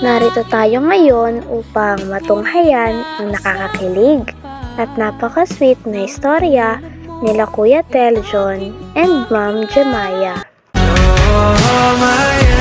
Narito tayo ngayon upang matunghayan ang nakakakilig at napaka-sweet na istorya nila Kuya Tel John and Ma'am Jemaya. Oh, my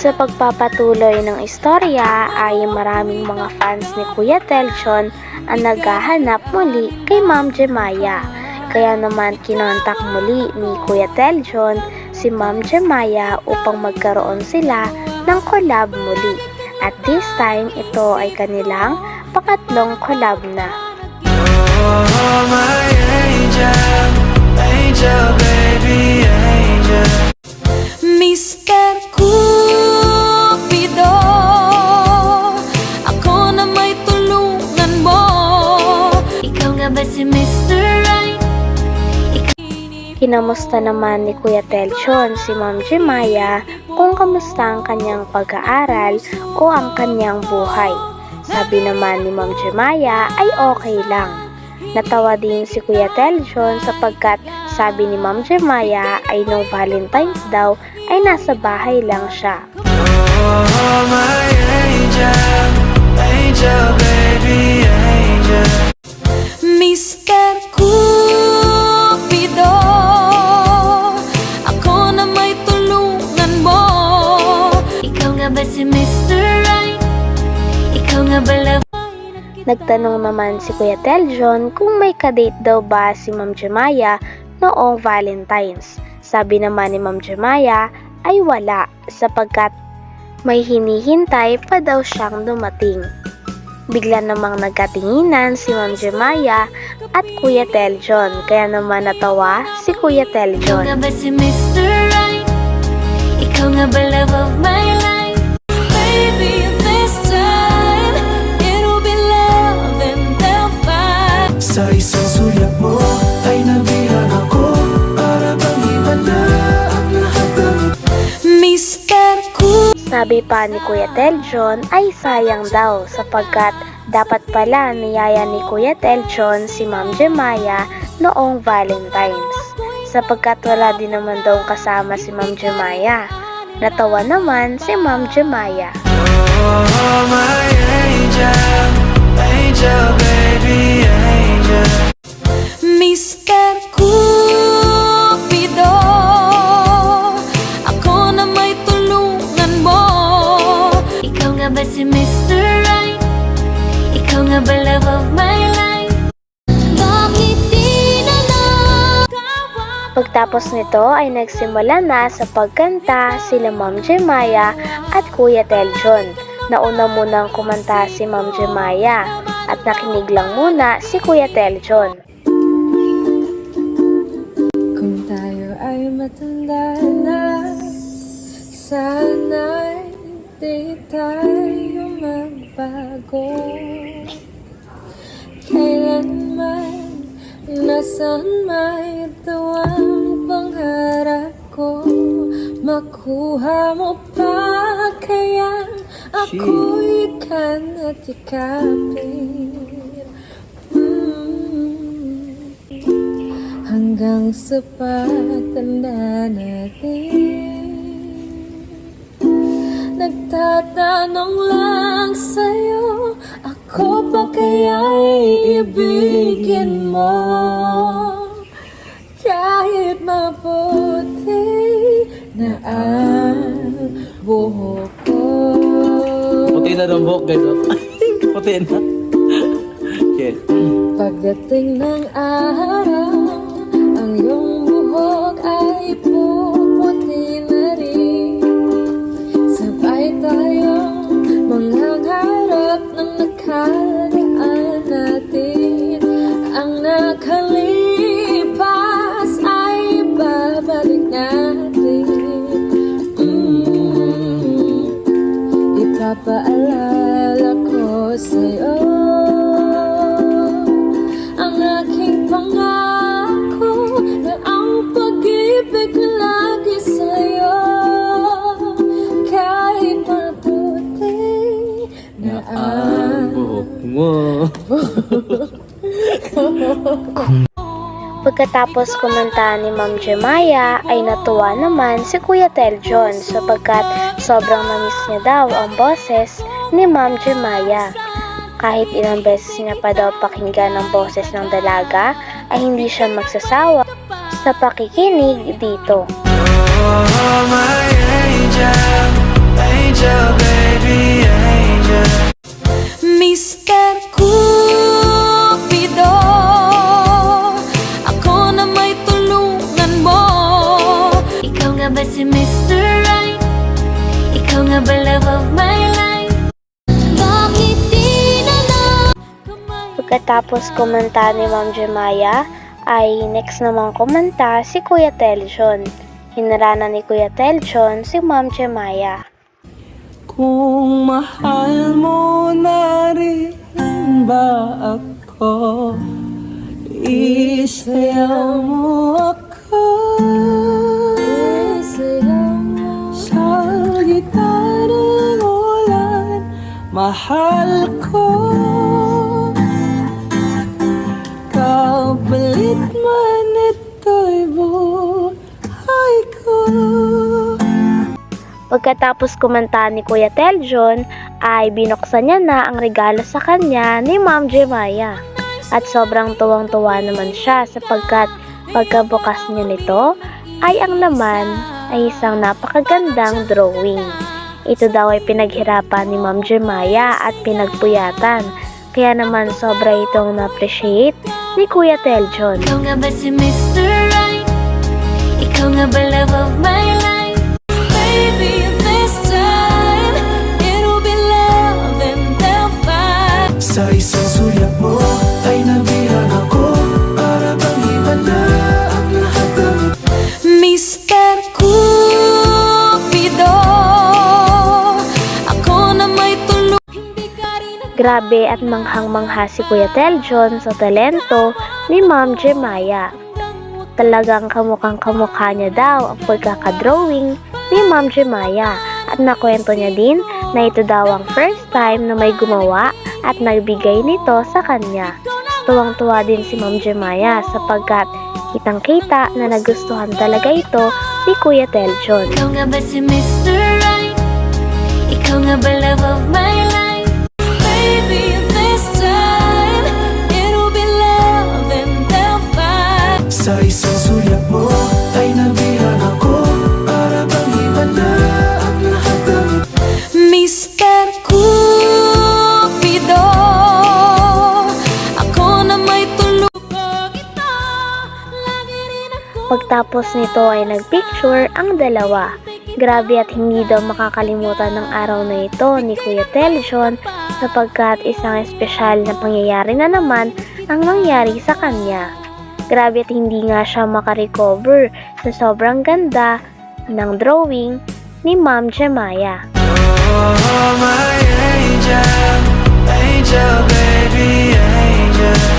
Sa pagpapatuloy ng istorya ay maraming mga fans ni Kuya Tel John ang naghahanap muli kay Ma'am Jemaya. Kaya naman kinontak muli ni Kuya Tel John si Ma'am Jemaya upang magkaroon sila ng collab muli. At this time, ito ay kanilang pangatlong collab na. Oh, my angel, angel, baby, angel. Mr. Cupido si Mr. Right? Kinamusta naman ni Kuya Telchon si Ma'am Jemaya kung kamusta ang kanyang pag-aaral o ang kanyang buhay. Sabi naman ni Ma'am Jemaya ay okay lang. Natawa din si Kuya Telchon sapagkat sabi ni Ma'am Jemaya ay nung Valentine's daw ay nasa bahay lang siya. Oh, my angel, angel, baby, angel. Mr. Cupido Ako na may tulungan mo Ikaw nga ba si Mr. Right? Ikaw nga ba love Nagtanong naman si Kuya Teljon kung may kadate daw ba si Ma'am Jemaya noong Valentine's. Sabi naman ni Ma'am Jemaya ay wala sapagkat may hinihintay pa daw siyang dumating. Bigla namang nagkatinginan si Ma'am Jemaya at Kuya Teljon kaya naman natawa si Kuya Ikaw nga Teljon. ba si Mr. Right? Ikaw nga ba love of my life? Baby, this time It'll be love and they'll fight Sa isang sulyap mo Sabi pa ni Kuya Teljon ay sayang daw sapagkat dapat pala niyaya ni Kuya Teljon si Ma'am Jemaya noong Valentine's. Sapagkat wala din naman daw kasama si Ma'am Jemaya. Natawa naman si Ma'am Jemaya. Oh, my angel, angel, baby, angel. Mr. ba si Mr. Right? Ikaw nga ba love of my life? Bakit di na lang Pagtapos nito ay nagsimula na sa pagkanta sila Ma'am Jemaya at Kuya Teljon. Nauna munang kumanta si Ma'am Jemaya at nakinig lang muna si Kuya Teljon. Kung tayo ay matanda na Sana'y di tayo magbago Kailanman, nasan may ito ang pangarap ko Makuha mo pa kaya ako'y kan at ikapin mm hanggang sa pagtanda natin. Nagtatanong lang sa'yo, ako pa kaya'y ibigin mo? Kahit maputi na ang buhok ko. Puti na ng buhok, guys. oh. Puti na. Okay. Pagdating ng araw, Pagkatapos kumanta ni Ma'am Jemaya ay natuwa naman si Kuya Teljon sapagkat sobrang namiss niya daw ang boses ni Ma'am Jemaya. Kahit ilang beses niya pa daw pakinggan ang boses ng dalaga ay hindi siya magsasawa sa pakikinig dito. Oh, my Pagkatapos kumanta ni Ma'am Jemaya, ay next namang kumanta si Kuya Teljon. Hinarana ni Kuya Teljon si Ma'am Jemaya. Kung mahal mo na rin ba ako Isayaw mo ako Sa gitara Mahal ko Pagkatapos kumanta ni Kuya Teljon, ay binuksan niya na ang regalo sa kanya ni Ma'am Jemaya. At sobrang tuwang-tuwa naman siya sapagkat pagkabukas niya nito, ay ang laman ay isang napakagandang drawing. Ito daw ay pinaghirapan ni Ma'am Jemaya at pinagpuyatan. Kaya naman sobra itong na-appreciate ni Kuya Teljon. Ikaw nga ba si Mr. Ikaw nga ba love of my life? Baby, this time It'll be love and they'll fight Sa isang sulyap mo ay nabihag ako Para bang iba na ang lahat ng Mr. Cupido Ako na may tulong Hindi ka rin Grabe at manghang-mangha si Kuya Teljon sa talento ni Ma'am Jemaya. Talagang kamukhang kamukha niya daw ang pagkakadrawing ni Ma'am Jemaya at nakwento niya din na ito daw ang first time na may gumawa at nagbigay nito sa kanya. Tuwang-tuwa din si Ma'am Jemaya sapagkat kitang-kita na nagustuhan talaga ito ni Kuya Teljon. Ikaw nga ba si Mr. Right? Ikaw nga ba love of my life? Baby, mo ay nabihag ako Para bang iba na ang lahat ng Mr. Cupido Ako na may tulong kita Lagi rin ako Pagtapos nito ay nagpicture ang dalawa. Grabe at hindi daw makakalimutan ng araw na ito ni Kuya Teljon sapagkat isang espesyal na pangyayari na naman ang nangyari sa kanya. Grabe at hindi nga siya makarecover sa sobrang ganda ng drawing ni Ma'am Jemaya. Oh, my angel, angel, baby, angel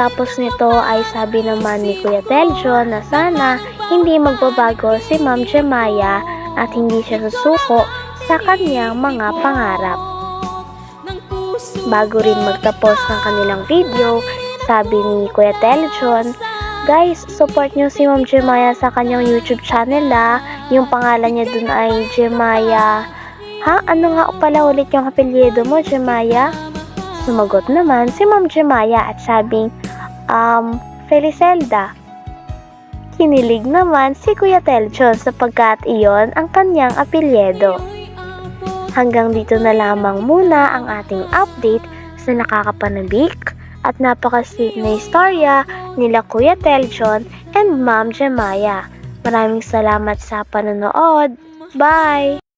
Pagtapos nito ay sabi naman ni Kuya Teljon na sana hindi magbabago si Ma'am Jemaya at hindi siya susuko sa kanyang mga pangarap. Bago rin magtapos ng kanilang video, sabi ni Kuya Teljon, Guys, support nyo si Ma'am Jemaya sa kanyang YouTube channel ah. Yung pangalan niya dun ay Jemaya. Ha? Ano nga pala ulit yung apelyido mo, Jemaya? Sumagot naman si Ma'am Jemaya at sabing, um, Felicelda. Kinilig naman si Kuya Teljon sapagkat iyon ang kanyang apelyido. Hanggang dito na lamang muna ang ating update sa nakakapanabik at napaka-sweet na istorya nila Kuya Teljon and Ma'am Jemaya. Maraming salamat sa panonood. Bye!